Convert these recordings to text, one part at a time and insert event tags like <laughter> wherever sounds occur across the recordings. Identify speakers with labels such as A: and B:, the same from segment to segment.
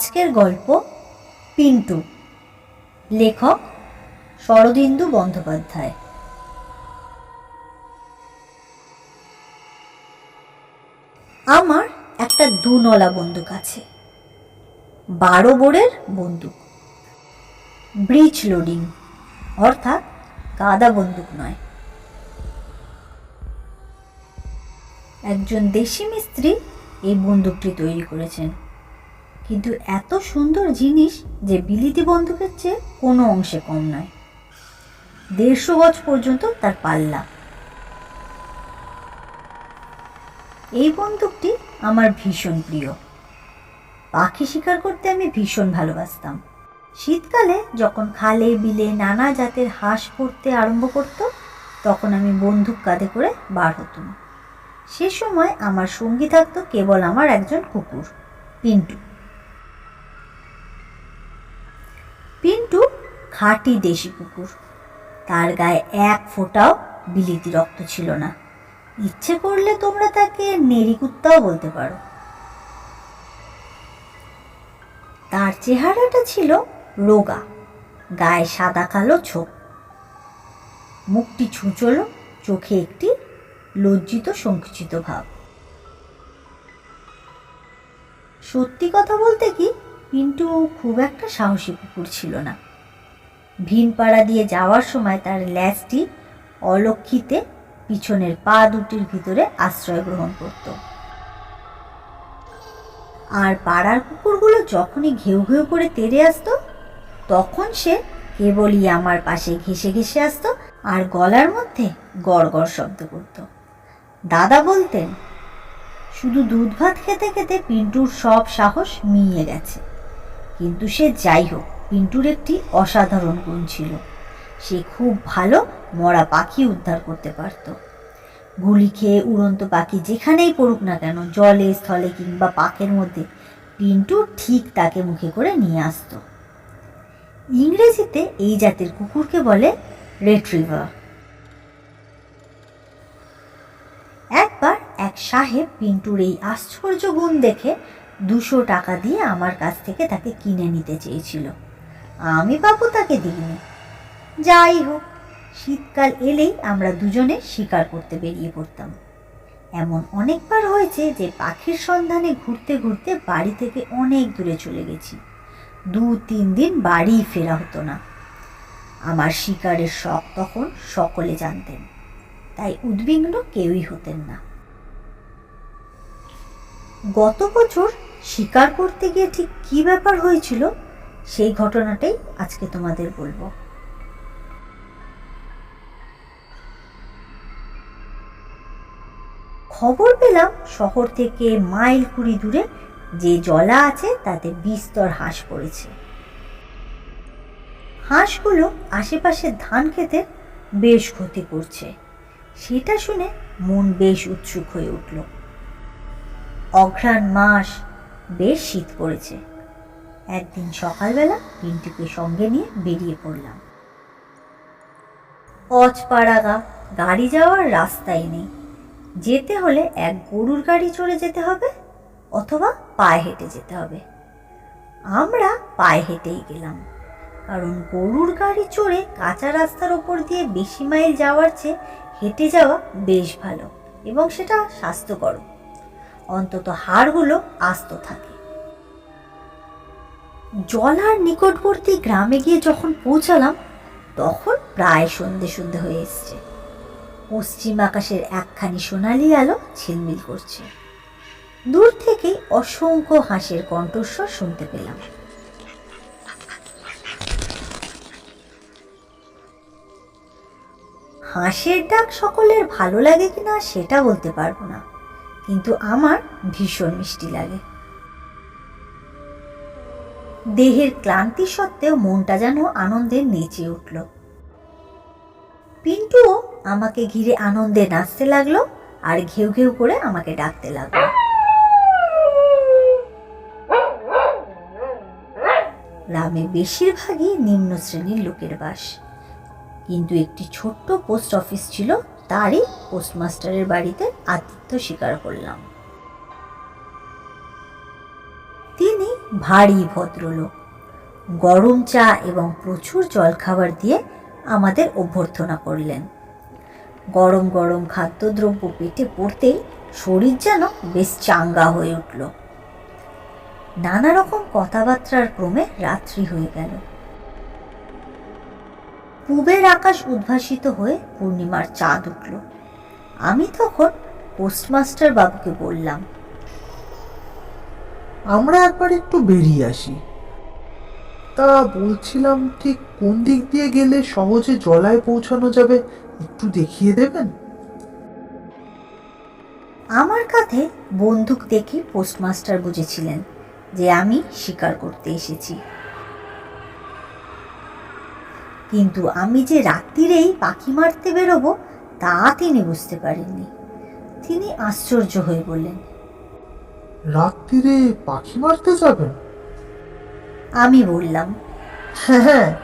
A: আজকের গল্প পিন্টু। লেখক শরদিন্দু বন্দ্যোপাধ্যায়। আমার একটা দুনলা বন্দুক আছে। বারো বোরের বন্দুক। ব্রিজ লোডিং, অর্থাৎ কাদা বন্দুক নয়। একজন দেশি মিস্ত্রি এই বন্দুকটি তৈরি করেছেন। কিন্তু এত সুন্দর জিনিস যে বিলিতি বন্দুকের চেয়ে কোনো অংশে কম নয়। দেড়শো গজ পর্যন্ত তার পাল্লা। এই বন্দুকটি আমার ভীষণ প্রিয়। পাখি শিকার করতে আমি ভীষণ ভালোবাসতাম। শীতকালে যখন খালে, বিলে নানা জাতের হাঁস পড়তে আরম্ভ করত, তখন আমি বন্দুক কাঁধে করে বার হতুম। সে সময় আমার সঙ্গী থাকতো কেবল আমার একজন কুকুর, পিন্টু। পিন্টু খাঁটি দেশি কুকুর। তার গায়ে এক ফোঁটাও বিলিতি রক্ত ছিল না। ইচ্ছে করলে তোমরা তাকে নেড়ি কুত্তাও বলতে পারো। তার চেহারাটা ছিল রোগা, গায়ে সাদা কালো ছোপ। মুখটি ছুঁচলো, চোখে একটি লজ্জিত সংকুচিত ভাব। সত্যি কথা বলতে কি পিন্টু খুব একটা সাহসী কুকুর ছিল না। ভিনপাড়া দিয়ে যাওয়ার সময় তার ল্যাজটি অলক্ষিতে পিছনের পা দুটির ভিতরে আশ্রয় গ্রহণ করত। আর পাড়ার কুকুরগুলো যখনই ঘেউ ঘেউ করে তেড়ে আসতো, তখন সে কেবলই আমার পাশে ঘেসে ঘেসে আসতো আর গলার মধ্যে গড় গড় শব্দ করত। দাদা বলতেন, শুধু দুধ ভাত খেতে খেতে পিন্টুর সব সাহস মিইয়ে গেছে। কিন্তু সে যাই হোক পিন্টুর একটি অসাধারণ গুণ ছিল। সে খুব ভালো মরা পাখি উদ্ধার করতে পারত। গুলি খেয়ে উড়ন্ত পাখি যেখানেই পড়ুক না কেন, জলে, স্থলে কিংবা পাকের মধ্যে, পিন্টু ঠিক তাকে মুখে করে নিয়ে আসতো। ইংরেজিতে এই জাতের কুকুরকে বলে রেট্রিভার। একবার এক সাহেব পিন্টুর এই আশ্চর্য গুণ দেখে দুশো টাকা দিয়ে আমার কাছ থেকে তাকে কিনে নিতে চেয়েছিল। আমি বাবু তাকে দিইনি। যাই হোক, শীতকাল এলেই আমরা দুজনে শিকার করতে বেরিয়ে পড়তাম। এমন অনেকবার হয়েছে যে পাখির সন্ধানে ঘুরতে ঘুরতে বাড়ি থেকে অনেক দূরে চলে গেছি। দু তিন দিন বাড়ি ফেরা হতো না। আমার শিকারের শখ তখন সকলে জানতেন, তাই উদ্বিগ্ন কেউই হতেন না। গত বছর শিকার করতে গিয়ে ঠিক কী ব্যাপার হয়েছিল, সেই ঘটনাটাই আজকে তোমাদের বলব। খবর পেলাম শহর থেকে মাইল কুড়ি দূরে যে জলা আছে তাতে বিস্তর হাঁস পড়েছে। হাঁসগুলো আশেপাশের ধান খেতে বেশ ক্ষতি করছে। সেটা শুনে মন বেশ উৎসুক হয়ে উঠল। অঘ্রাণ মাস বেশ শীত পড়েছে। একদিন সকালবেলা পিন্টুকে সঙ্গে নিয়ে বেরিয়ে পড়লাম। অজপাড়াগা গাড়ি যাওয়ার রাস্তাই নেই। যেতে হলে এক গরুর গাড়ি চড়ে যেতে হবে অথবা পায়ে হেঁটে যেতে হবে। আমরা পায়ে হেঁটেই গেলাম। কারণ গরুর গাড়ি চড়ে কাঁচা রাস্তার ওপর দিয়ে বেশি মাইল যাওয়ার চেয়ে হেঁটে যাওয়া বেশ ভালো এবং সেটা স্বাস্থ্যকর। অন্তত হাড়গুলো আস্ত থাকে। জলার নিকটবর্তী গ্রামে গিয়ে যখন পৌঁছালাম, তখন প্রায় সন্ধে সন্ধে হয়ে এসছে। পশ্চিম আকাশের একখানি সোনালি আলো ঝিলমিল করছে। দূর থেকেই অসংখ্য হাঁসের কণ্ঠস্বর শুনতে পেলাম। হাঁসের ডাক সকলের ভালো লাগে কিনা সেটা বলতে পারব না। কিন্তু আমার ভীষণ মিষ্টি লাগে। দেহের ক্লান্তি সত্ত্বেও মনটা যেন আনন্দে নেচে উঠল। পিন্টুও আমাকে ঘিরে আনন্দে নাচতে লাগল আর ঘেউ ঘেউ করে আমাকে ডাকতে লাগল। গ্রামে বেশিরভাগই নিম্ন শ্রেণির লোকের বাস। কিন্তু একটি ছোট্ট পোস্ট অফিস ছিল তারই পোস্টমাস্টারের বাড়িতে আতিথ্য স্বীকার করলাম। তিনি ভারী ভদ্রলোক। গরম চা এবং প্রচুর জলখাবার দিয়ে আমাদের অভ্যর্থনা করলেন। গরম গরম খাদ্যদ্রব্য পেটে পড়তেই শরীর যেন বেশ চাঙ্গা হয়ে উঠল। নানা রকম কথাবার্তার ক্রমে রাত্রি হয়ে গেল। পূবের আকাশ উদ্ভাসিত হয়ে পূর্ণিমার চাঁদ উঠল। আমি তখন পোস্টমাস্টার বাবুকে বললাম
B: আমরা একবার একটু বেরিয়ে আসি। তা বলছিলাম ঠিক কোন দিক দিয়ে গেলে সহজে জলায় পৌঁছানো যাবে একটু দেখিয়ে দেবেন?
A: আমার কাঁধে বন্দুক দেখে পোস্টমাস্টার বুঝেছিলেন যে আমি শিকার করতে এসেছি। কিন্তু আমি যে রাত্রিরেই পাখি মারতে বেরোবো তা তিনি বুঝতে পারেননি। তিনি আশ্চর্য হয়ে বললেন
B: রাত্রিরে পাখি মারতে যাবেন?
A: আমি বললাম
B: হ্যাঁ হ্যাঁ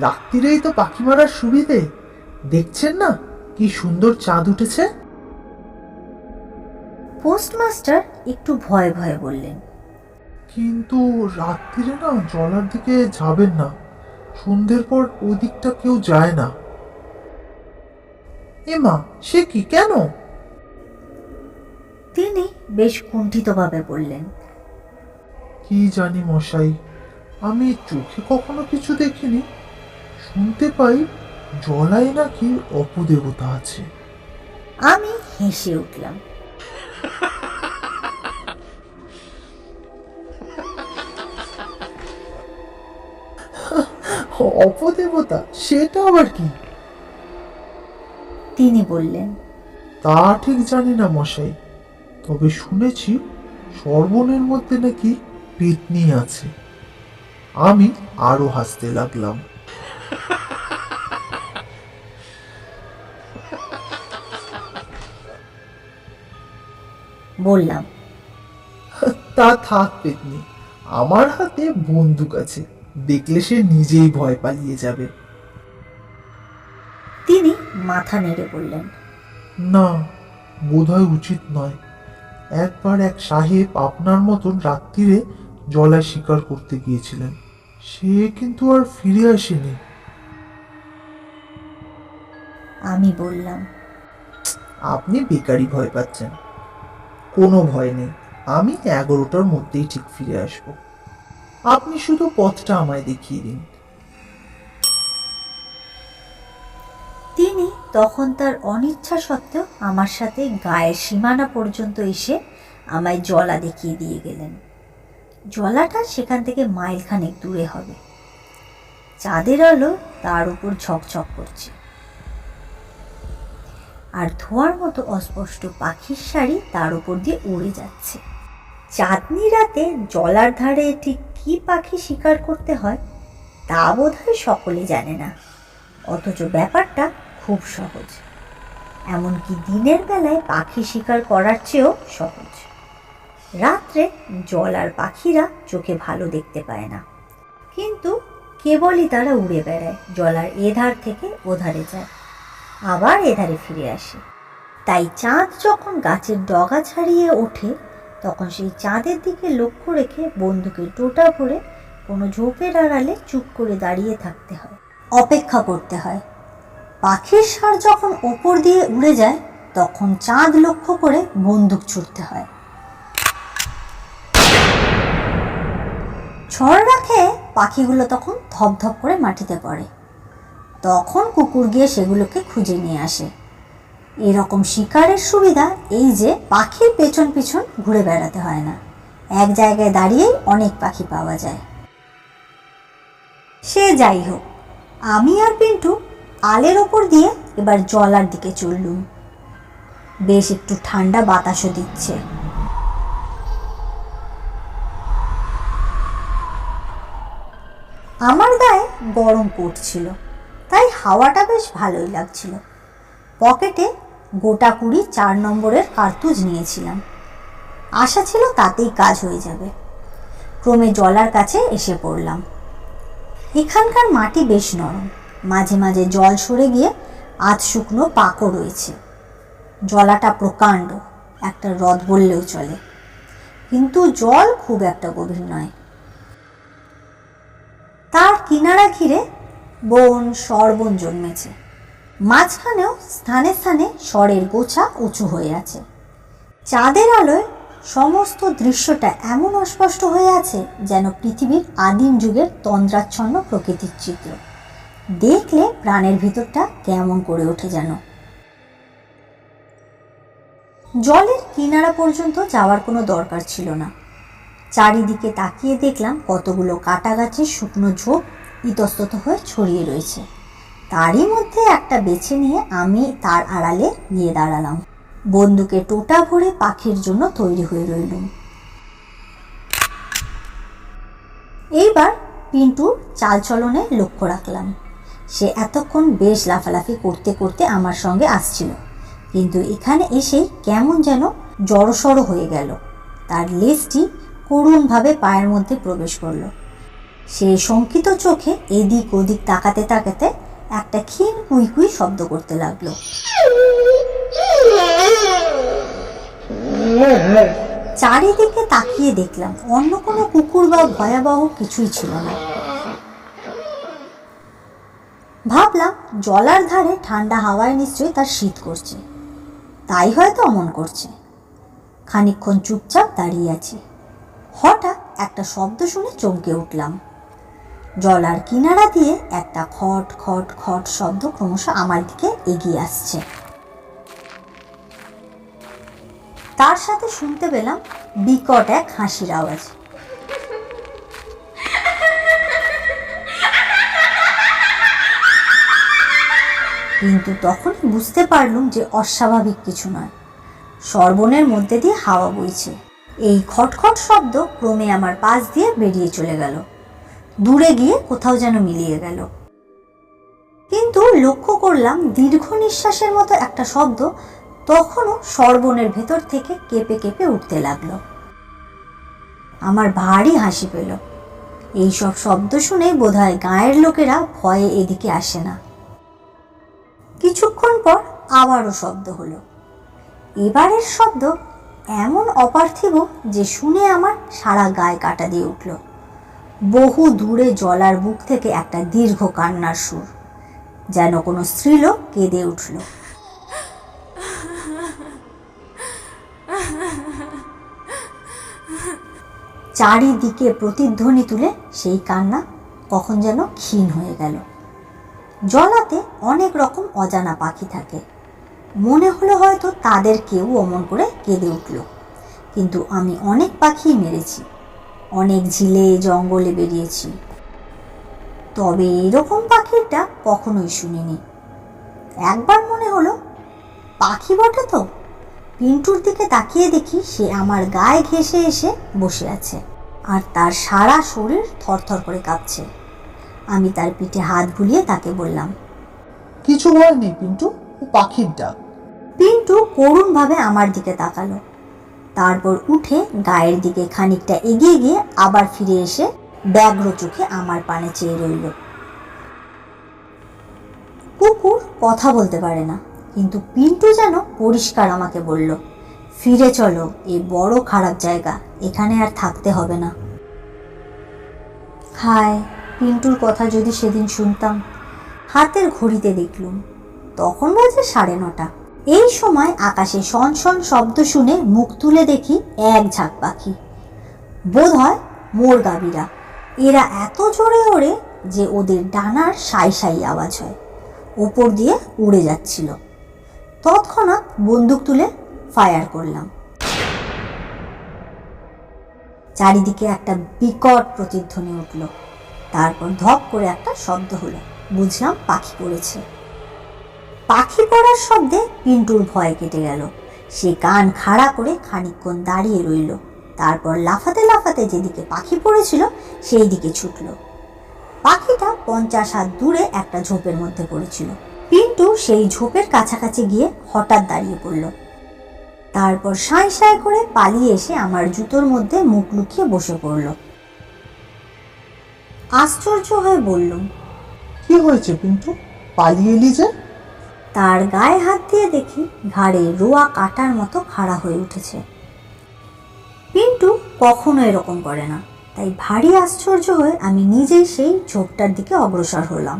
B: রাত্রিরেই তো পাখি মারার সুবিধে। দেখছেন না কি সুন্দর চাঁদ উঠেছে?
A: পোস্টমাস্টার একটু ভয়ে ভয়ে বললেন
B: কিন্তু রাত্রিরে না জলার দিকে যাবেন না। সন্ধ্যের পর ওই দিকটা কেউ যায় না। এমা সে কি? কেন?
A: তিনি বেশ কুণ্ঠিতভাবে বললেন
B: কি জানি মশাই আমি চোখে কখনো কিছু দেখিনি। শুনতে পাই জলায় নাকি অপদেবতা আছে।
A: আমি হেসে উঠলাম। <laughs>
B: অপদেবতা সেটা আবার কি?
A: তিনি বললেন
B: তা ঠিক জানি না মশাই তবে শুনেছি সর্বনের মধ্যে নাকি পেতনি আছে। আমি আরও হাসতে লাগলাম।
A: বললাম
B: তা থাক পেতনি আমার হাতে বন্দুক আছে। দেখলে সে নিজেই ভয় পালিয়ে যাবে।
A: তিনি মাথা নেড়ে বললেন
B: না বোধহয় উচিত নয়। একবার এক সাহেব আপনার মতন রাত্রিরে জলায় শিকার করতে গিয়েছিলেন। সে কিন্তু আর ফিরে আসেনি।
A: আমি বললাম
B: আপনি বেকারি ভয় পাচ্ছেন। কোনো ভয় নেই। আমি এগারোটার মধ্যেই ঠিক ফিরে আসব। আপনি শুধু পথটা আমায় দেখিয়ে দিন।
A: তিনি তখন তার অনিচ্ছা সত্ত্বেও আমার সাথে গায়ের সীমানা পর্যন্ত এসে আমায় জলা দেখিয়ে দিয়ে গেলেন। জলাটা সেখান থেকে মাইলখানেক দূরে হবে। চাঁদের আলো তার উপর ঝকঝক করছে। আর ধোঁয়ার মতো অস্পষ্ট পাখির শাড়ি তার উপর দিয়ে উড়ে যাচ্ছে। চাঁদনি রাতে জলার ধারে ঠিক কী পাখি শিকার করতে হয়, তা বোধ হয় সকলে জানে না। অথচ ব্যাপারটা খুব সহজ। এমনকি দিনের বেলায় পাখি শিকার করার চেয়েও সহজ। রাত্রে জল আর পাখিরা চোখে ভালো দেখতে পায় না। কিন্তু কেবলই তারা উড়ে বেড়ায় জলার এধার থেকে ওধারে যায়, আবার এধারে ফিরে আসে। তাই চাঁদ যখন গাছের ডগা ছাড়িয়ে ওঠে তখন সেই চাঁদের দিকে লক্ষ্য রেখে বন্দুকের টোটা ভরে কোনো ঝোপের আড়ালে চুপ করে দাঁড়িয়ে থাকতে হয়। অপেক্ষা করতে হয়। পাখির সার যখন ওপর দিয়ে উড়ে যায়, তখন চাঁদ লক্ষ্য করে বন্দুক ছুটতে হয়। ঝড় রাখে পাখিগুলো তখন ধপধপ করে মাটিতে পড়ে। তখন কুকুর গিয়ে সেগুলোকে খুঁজে নিয়ে আসে। এরকম শিকারের সুবিধা এই যে পাখির পেছন পিছন ঘুরে বেড়াতে হয় না। এক জায়গায় দাঁড়িয়েই অনেক পাখি পাওয়া যায়। সে যাই হোক, আমি আর পিন্টু আলের ওপর দিয়ে এবার জলার দিকে চললুম। বেশ একটু ঠান্ডা বাতাসও দিচ্ছে। আমার গায়ে গরম পড়ছিল, তাই হাওয়াটা বেশ ভালোই লাগছিল। পকেটে গোটা কুড়ি চার নম্বরের কার্তুজ নিয়েছিলাম। আশা ছিল তাতেই কাজ হয়ে যাবে। ক্রমে জলার কাছে এসে পড়লাম। এখানকার মাটি বেশ নরম। মাঝে মাঝে জল সরে গিয়ে আধ শুকনো পাকও রয়েছে। জলাটা প্রকাণ্ড, একটা হ্রদ বললেও চলে। কিন্তু জল খুব একটা গভীর নয়। তার কিনারা ঘিরে বন সরবন জন্মেছে। মাঝখানেও স্থানে স্থানে স্বরের গোছা উঁচু হয়ে আছে। চাঁদের আলোয় সমস্ত দৃশ্যটা এমন অস্পষ্ট হয়ে আছে যেন পৃথিবীর আদিম যুগের তন্দ্রাচ্ছন্ন প্রকৃতির চিত্র। দেখলে প্রাণের ভিতরটা কেমন করে ওঠে যেন জলের কিনারা পর্যন্ত যাওয়ার কোনো দরকার ছিল না। চারিদিকে তাকিয়ে দেখলাম কতগুলো কাটা গাছের শুকনো ঝোপ ইতস্তত হয়ে ছড়িয়ে রয়েছে। তারই মধ্যে একটা বেছে নিয়ে আমি তার আড়ালে গিয়ে দাঁড়ালাম। বন্দুকে টোটা ভরে পাখির জন্য তৈরি হয়ে রইলুম এইবার পিন্টুর চালচলনে লক্ষ্য রাখলাম। সে এতক্ষণ বেশ লাফালাফি করতে করতে আমার সঙ্গে আসছিল। কিন্তু এখানে এসে কেমন যেন জড়সড় হয়ে গেল। তার লেজটি করুণভাবে পায়ের মধ্যে প্রবেশ করল। সে শঙ্কিত চোখে এদিক ওদিক তাকাতে তাকাতে একটা ক্ষীণ কুইকুই শব্দ করতে লাগল। চারিদিকে তাকিয়ে দেখলাম, অন্য কোনো কুকুর বা ভয়াবহ কিছুই ছিল না। ভাবলাম, জলার ধারে ঠান্ডা হাওয়ায় নিশ্চয়ই তার শীত করছে। তাই হয়তো অমন করছে। খানিকক্ষণ চুপচাপ দাঁড়িয়ে আছি। হঠাৎ একটা শব্দ শুনে চমকে উঠলাম। জলার কিনারা দিয়ে একটা খট খট খট শব্দ ক্রমশ আমার দিকে এগিয়ে আসছে। তার সাথে শুনতে পেলাম বিকট এক হাসির আওয়াজ। কিন্তু তখন বুঝতে পারলুম যে অস্বাভাবিক কিছু নয়। সর্বনের মধ্যে দিয়ে হাওয়া বইছে। এই খটখট শব্দ ক্রমে আমার পাশ দিয়ে বেরিয়ে চলে গেল। দূরে গিয়ে কোথাও যেন মিলিয়ে গেল। কিন্তু লক্ষ্য করলাম দীর্ঘ নিঃশ্বাসের মতো একটা শব্দ তখনও সর্বনের ভেতর থেকে কেঁপে কেঁপে উঠতে লাগল। আমার ভারী হাসি পেল। এইসব শব্দ শুনে বোধহয় গাঁয়ের লোকেরা ভয়ে এদিকে আসে না। কিছুক্ষণ পর আবারও শব্দ হলো। এবারের শব্দ এমন অপার্থিব যে শুনে আমার সারা গায়ে কাটা দিয়ে উঠল। বহু দূরে জলার বুক থেকে একটা দীর্ঘ কান্নার সুর, যেন কোনো স্ত্রীলোক কেঁদে উঠল। চারিদিকে প্রতিধ্বনি তুলে সেই কান্না কখন যেন ক্ষীণ হয়ে গেল। জলাতে অনেক রকম অজানা পাখি থাকে। মনে হলো হয়তো তাদের কেউ অমন করে কেঁদে উঠল। কিন্তু আমি অনেক পাখি মেরেছি। অনেক ঝিলে জঙ্গলে বেরিয়েছি। তবে এরকম পাখিটা কখনোই শুনিনি। একবার মনে হলো, পাখি বটে তো? পিন্টুর দিকে তাকিয়ে দেখি সে আমার গায়ে ঘেঁষে এসে বসে আছে আর তার সারা শরীর থরথর করে কাঁপছে। আমি তার পিঠে হাত বুলিয়ে তাকে বললাম,
B: কিছু ভয় নেই পিন্টু পাখির ডাক।
A: পিন্টু করুণভাবে আমার দিকে তাকালো। তারপর উঠে গায়ের দিকে খানিকটা এগিয়ে গিয়ে আবার ফিরে এসে ব্যগ্র চোখে আমার পানে চেয়ে রইল। কুকুর কথা বলতে পারে না, কিন্তু পিন্টু যেন পরিষ্কার আমাকে বলল, ফিরে চলো, এই বড় খারাপ জায়গা, এখানে আর থাকতে হবে না। হায়, পিন্টুর কথা যদি সেদিন শুনতাম, হাতের ঘড়িতে দেখলুম, তখন বাজে সাড়ে নটা। এই সময় আকাশে শন শন শব্দ শুনে মুখ তুলে দেখি এক ঝাঁক পাখি। বোধ হয় মোর গাবিরা এরা এত জোরে ওড়ে যে ওদের ডানার সাই সাই আওয়াজ হয়। ওপর দিয়ে উড়ে যাচ্ছিল। তৎক্ষণাৎ বন্দুক তুলে ফায়ার করলাম। চারিদিকে একটা বিকট প্রতিধ্বনি উঠল। তারপর ধপ করে একটা শব্দ হলো। বুঝলাম পাখি পড়েছে। পাখি পড়ার শব্দে পিন্টুর ভয় কেটে গেল। সে কান খাড়া করে খানিকক্ষণ দাঁড়িয়ে রইল। তারপর লাফাতে লাফাতে যেদিকে পাখি পড়েছিল সেই দিকে ছুটল। পাখিটা পঞ্চাশ হাত দূরে একটা ঝোপের মধ্যে পড়েছিল। পিন্টু সেই ঝোপের কাছাকাছি গিয়ে হঠাৎ দাঁড়িয়ে পড়ল। তারপর সাঁই সাঁই করে পালিয়ে এসে আমার জুতোর মধ্যে মুখ লুকিয়ে বসে পড়ল। আশ্চর্য হয়ে বললুম,
B: কি হয়েছে পিন্টু? পালিয়ে এলি যে?
A: তার গায়ে হাত দিয়ে দেখি ঘাড়ে রোয়া কাটার মতো খাড়া হয়ে উঠেছে। পিন্টু কখনো এরকম করে না, তাই ভারী আশ্চর্য হয়ে আমি নিজেই সেই ঝোপটার দিকে অগ্রসর হলাম।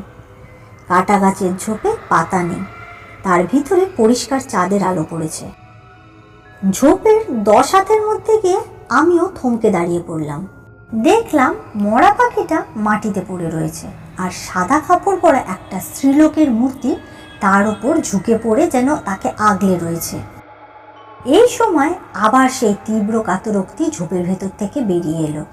A: কাটা গাছের ঝোপে পাতা নেই, তার ভিতরে পরিষ্কার চাঁদের আলো পড়েছে। ঝোপের দশ হাতের মধ্যে গিয়ে আমিও থমকে দাঁড়িয়ে পড়লাম। দেখলাম মরা পাখিটা মাটিতে পড়ে রয়েছে, আর সাদা কাপড় পরা একটা স্ত্রীলোকের মূর্তি তার ওপর ঝুঁকে পড়ে যেন তাকে আগলে রয়েছে। এই সময় আবার সেই তীব্র কাতরোক্তি ঝোপের ভেতর থেকে বেরিয়ে এলো।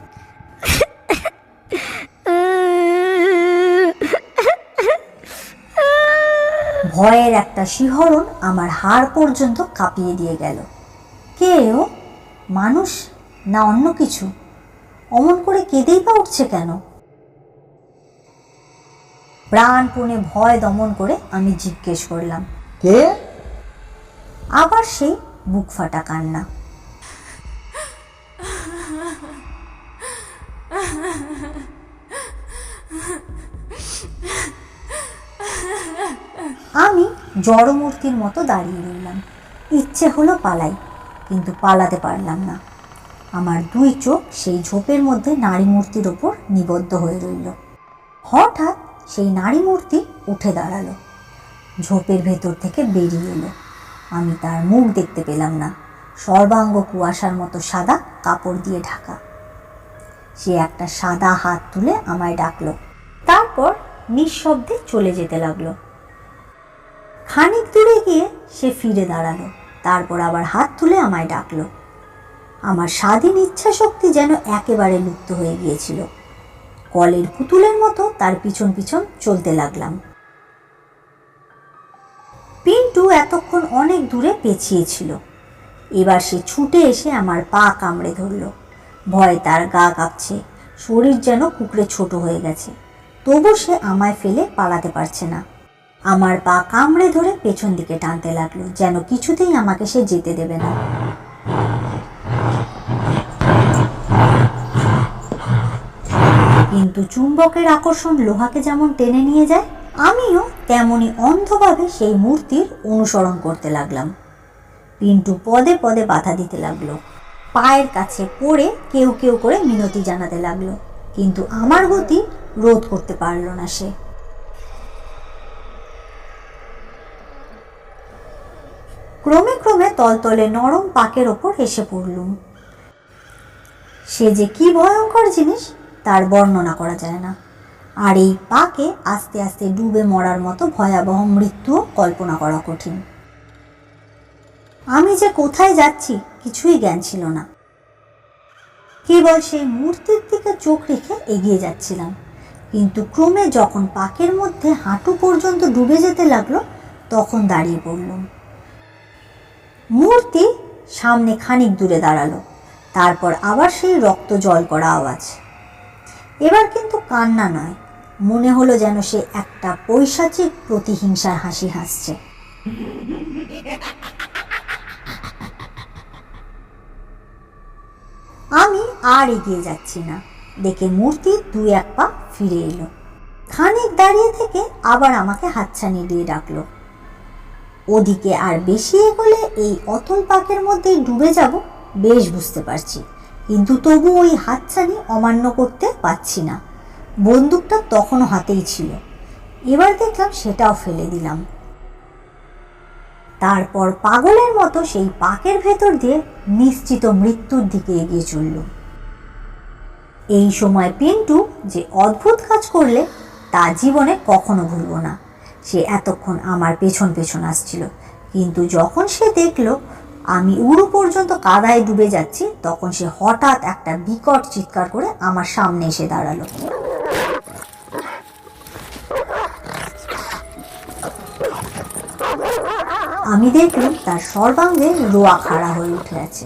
A: ভয়ের একটা শিহরণ আমার হাড় পর্যন্ত কাঁপিয়ে দিয়ে গেল। কে মানুষ না অন্য কিছু? অমন করে কেঁদেই বা উঠছে কেন? প্রাণপণে ভয় দমন করে আমি জিজ্ঞেস করলাম
B: কে?
A: আবার সেই বুক ফাটা কান্না। আমি জড়মূর্তির মতো দাঁড়িয়ে রইলাম। ইচ্ছে হলো পালাই কিন্তু পালাতে পারলাম না। আমার দুই চোখ সেই ঝোপের মধ্যে নারী মূর্তির ওপর নিবদ্ধ হয়ে রইল। হঠাৎ সেই নারী মূর্তি উঠে দাঁড়াল। ঝোপের ভেতর থেকে বেরিয়ে এলো। আমি তার মুখ দেখতে পেলাম না। সর্বাঙ্গ কুয়াশার মতো সাদা কাপড় দিয়ে ঢাকা। সে একটা সাদা হাত তুলে আমায় ডাকলো। তারপর নিঃশব্দে চলে যেতে লাগল। খানিক দূরে গিয়ে সে ফিরে দাঁড়াল। তারপর আবার হাত তুলে আমায় ডাকলো। আমার স্বাধীন ইচ্ছা শক্তি যেন একেবারে লুপ্ত হয়ে গিয়েছিল। কলের পুতুলের মতো তার পিছন পিছন চলতে লাগলাম। পিন্টু এতক্ষণ অনেক দূরে পেছিয়ে ছিল। এবার সে ছুটে এসে আমার পা কামড়ে ধরল। ভয়ে তার গা কাঁপছে। শরীর যেন কুকড়ে ছোট হয়ে গেছে। তবু সে আমায় ফেলে পালাতে পারছে না। আমার পা কামড়ে ধরে পেছন দিকে টানতে লাগল, যেন কিছুতেই আমাকে সে যেতে দেবে না। কিন্তু চুম্বকের আকর্ষণ লোহাকে যেমন টেনে নিয়ে যায়, আমিও তেমনি অন্ধভাবে সেই মূর্তির অনুসরণ করতে লাগলাম। পিন্টু পদে পদে বাধা দিতে লাগল। পায়ের কাছে পড়ে কেউ কেউ করে মিনতি জানাতে লাগল, কিন্তু আমার গতি রোধ করতে পারল না সে। ক্রমে ক্রমে তলতলে নরম পাকের ওপর এসে পড়লুম। সে যে কি ভয়ঙ্কর জিনিস তার বর্ণনা করা যায় না। আর এই পাকে আস্তে আস্তে ডুবে মরার মতো ভয়াবহ মৃত্যুও কল্পনা করা কঠিন। আমি যে কোথায় যাচ্ছি কিছুই জ্ঞান ছিল না। কেবল সেই মূর্তির দিকে চোখ রেখে এগিয়ে যাচ্ছিলাম। কিন্তু ক্রমে যখন পাকের মধ্যে হাঁটু পর্যন্ত ডুবে যেতে লাগল, তখন দাঁড়িয়ে পড়লুম। মূর্তি সামনে খানিক দূরে দাঁড়াল। তারপর আবার সেই রক্ত জল করা আওয়াজ। এবার কিন্তু কান্না নয়। মনে হলো যেন সে একটা পৈশাচিক প্রতিহিংসার হাসি হাসছে। আমি আর এগিয়ে যাচ্ছি না। দেখে মূর্তি দু এক পা ফিরে এলো। খানিক দাঁড়িয়ে থেকে আবার আমাকে হাতছানি দিয়ে ডাকলো। ওদিকে আর বেশি এগোলে এই অতল পাকের মধ্যেই ডুবে যাব, বেশ বুঝতে পারছি। কিন্তু তবু ওই হাতছানি অমান্য করতে পারছি না। বন্দুকটা তখনও হাতেই ছিল। এবার দেখলাম সেটাও ফেলে দিলাম। তারপর পাগলের মতো সেই পাকের ভেতর দিয়ে নিশ্চিত মৃত্যুর দিকে এগিয়ে চলল। এই সময় পিন্টু যে অদ্ভুত কাজ করলে, তা জীবনে কখনো ভুলব না। সে এতক্ষণ আমার পেছন পেছন আসছিল। কিন্তু যখন সে দেখল আমি উড়ু পর্যন্ত কাদায় ডুবে যাচ্ছি, তখন সে হঠাৎ একটা বিকট চিৎকার করে আমার সামনে এসে দাঁড়াল। আমি দেখলাম তার সর্বাঙ্গে রোয়া খাড়া হয়ে উঠে আছে,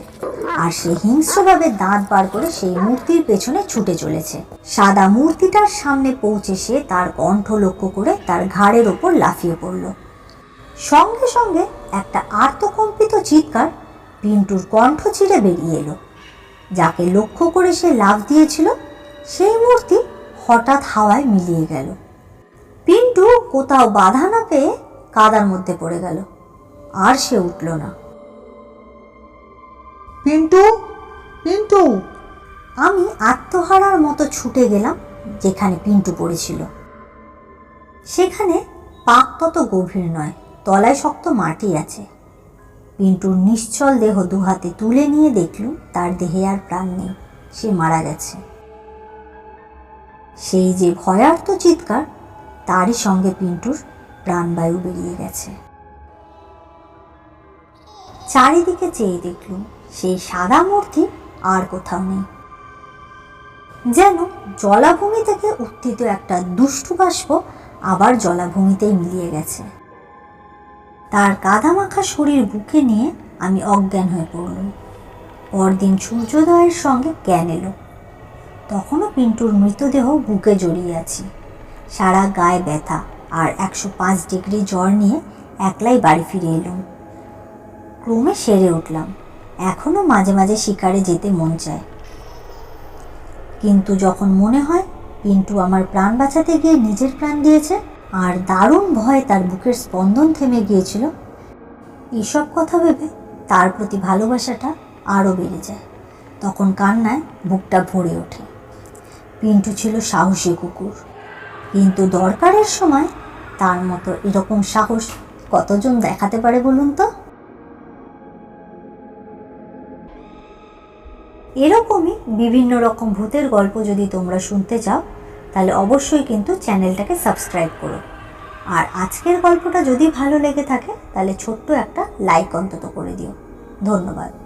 A: আর সে হিংস্রভাবে দাঁত বার করে সেই মূর্তির পেছনে ছুটে চলেছে। সাদা মূর্তিটার সামনে পৌঁছে সে তার কণ্ঠ লক্ষ্য করে তার ঘাড়ের ওপর লাফিয়ে পড়ল। সঙ্গে সঙ্গে একটা আর্তকম্পিত চিৎকার পিন্টুর কণ্ঠ ছিঁড়ে বেরিয়ে এলো। যাকে লক্ষ্য করে সে লাফ দিয়েছিল সেই মূর্তি হঠাৎ হাওয়ায় মিলিয়ে গেল। পিন্টু কোথাও বাধা না পেয়ে কাদার মধ্যে পড়ে গেল আর সে উঠল না।
B: পিন্টু পিন্টু!
A: আমি আত্মহারার মতো ছুটে গেলাম যেখানে পিন্টু পড়েছিল। সেখানে পাক তত গভীর নয় তলায় শক্ত মাটি আছে। পিন্টুর নিশ্চল দেহ দু হাতে তুলে নিয়ে দেখলুম তার দেহে আর প্রাণ নেই। সে মারা গেছে। সেই যে ভয়ার্ত চিৎকার, তারই সঙ্গে পিন্টুর প্রাণবায়ু বেরিয়ে গেছে। চারিদিকে চেয়ে দেখলুম সেই সাদা মূর্তি আর কোথাও নেই। যেন জলাভূমি থেকে উত্থিত একটা দুষ্টু বাষ্প আবার জলাভূমিতেই মিলিয়ে গেছে। তার কাদামাখা শরীর বুকে নিয়ে আমি অজ্ঞান হয়ে পড়লুম। পরদিন সূর্যোদয়ের সঙ্গে জ্ঞান এলো। তখনও পিন্টুর মৃতদেহ বুকে জড়িয়ে আছি। সারা গায়ে ব্যথা আর একশো পাঁচ ডিগ্রি জ্বর নিয়ে একলাই বাড়ি ফিরে এলুম। ক্রমে সেরে উঠলাম। এখনও মাঝে মাঝে শিকারে যেতে মন চায়। কিন্তু যখন মনে হয় পিন্টু আমার প্রাণ বাঁচাতে গিয়ে নিজের প্রাণ দিয়েছে আর দারুণ ভয়ে তার বুকের স্পন্দন থেমে গিয়েছিল। এসব কথা ভেবে তার প্রতি ভালোবাসাটা আরও বেড়ে যায়। তখন কান্নায় বুকটা ভরে ওঠে। পিন্টু ছিল সাহসী কুকুর। কিন্তু দরকারের সময় তার মতো এরকম সাহস কতজন দেখাতে পারে বলুন তো? এরকমই বিভিন্ন রকম ভূতের গল্প যদি তোমরা শুনতে চাও তাহলে অবশ্যই কিন্তু চ্যানেলটাকে সাবস্ক্রাইব করো। আর আজকের গল্পটা যদি ভালো লেগে থাকে, তাহলে ছোট্ট একটা লাইক অন্তত করে দিও। ধন্যবাদ।